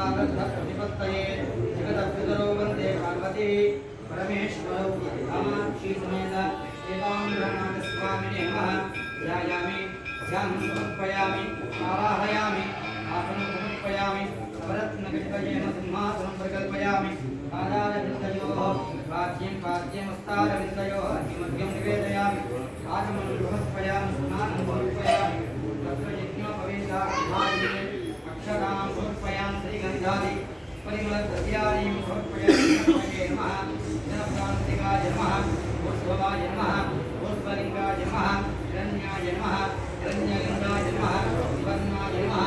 प्रतिपत्तये जगदपितरो वन्दे पार्वती परमेश्वरौ कामाक्षी समेत एकाम्बरनाथस्वामिने नमः ध्यायामि ध्यानं समर्पयामि आवाहयामि आसनं समर्पयामि नवरत्नकटिपयेन सिंहासनं प्रकल्पयामि आधारवृन्दयोः प्राच्यं प्राच्यमस्तारवृन्दयोः निमध्यं निवेदयामि आचमनं समर्पयामि स्नानं అక్షరాం సమర్పయాం శ్రీగంధాది పరిమళ ద్రవ్యాదీం సమర్పయామే నమ జనప్రాంతికాయ నమ ఉద్భవాయ నమ ఉద్భలింగాయ నమ హిరణ్యాయ నమ హిరణ్యలింగాయ నమ వర్ణాయ నమ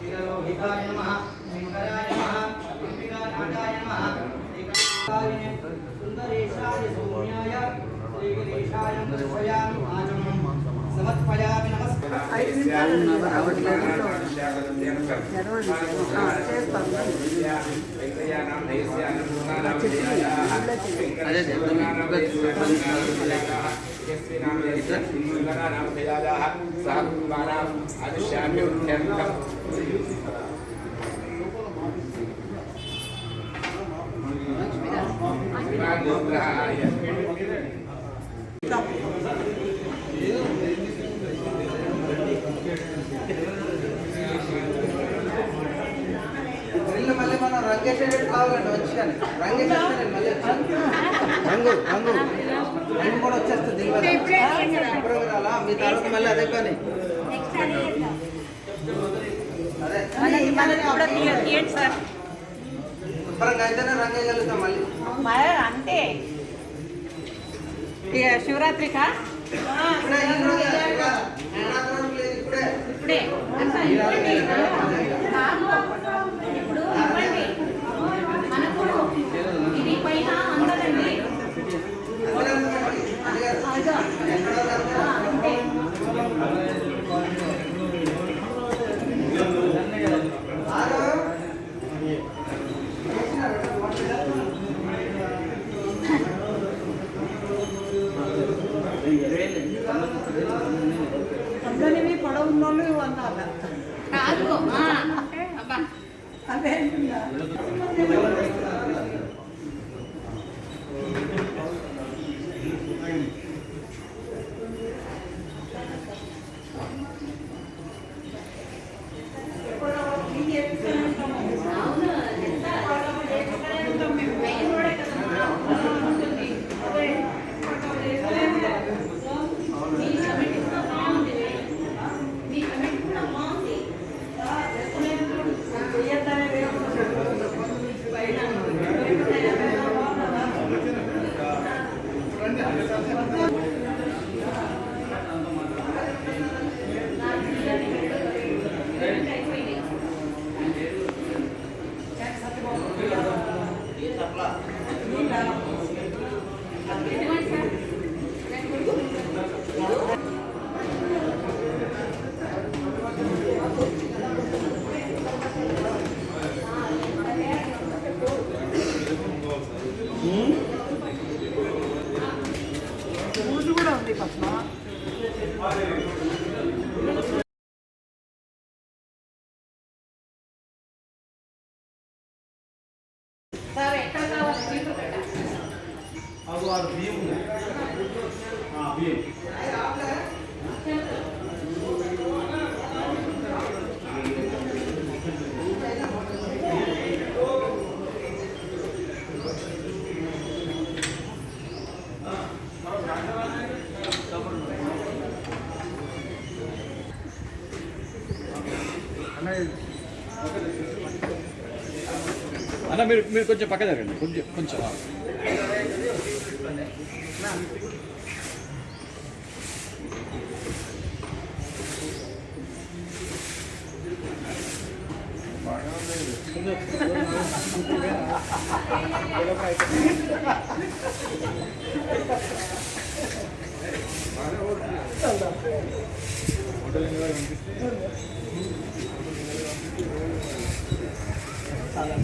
విరలోహితాయ నమ శంకరాయ నమ श्रीकान्ताय सुन्दरेशाय सौम्याय श्रीगिरीशाय మళ్ళీ మనం రంగేసేటట్టు కావాలండి వచ్చాను రంగేసేస్తాను మళ్ళీ. రంగు రంగు రంగు కూడా వచ్చేస్తుంది ఫిబ్రవరి అలా మీ తర్వాత మళ్ళీ అదే పని అదే శుభ్రంగా అయితేనే రంగు వేయగలుగుతాం మళ్ళీ. అంతే. ఇక శివరాత్రికా అందరివి పొడవు ఉన్నోళ్ళు అన్నారు కాదు ఆ, అబ్బా. అదే ఊరు కూడా ఉంది పక్కన సార్ ఎక్కడ కావాలి మీకు పెట్ట అన్న మీరు మీరు కొంచెం పక్క జరగండి కొంచెం కొంచెం ఆ. చాలా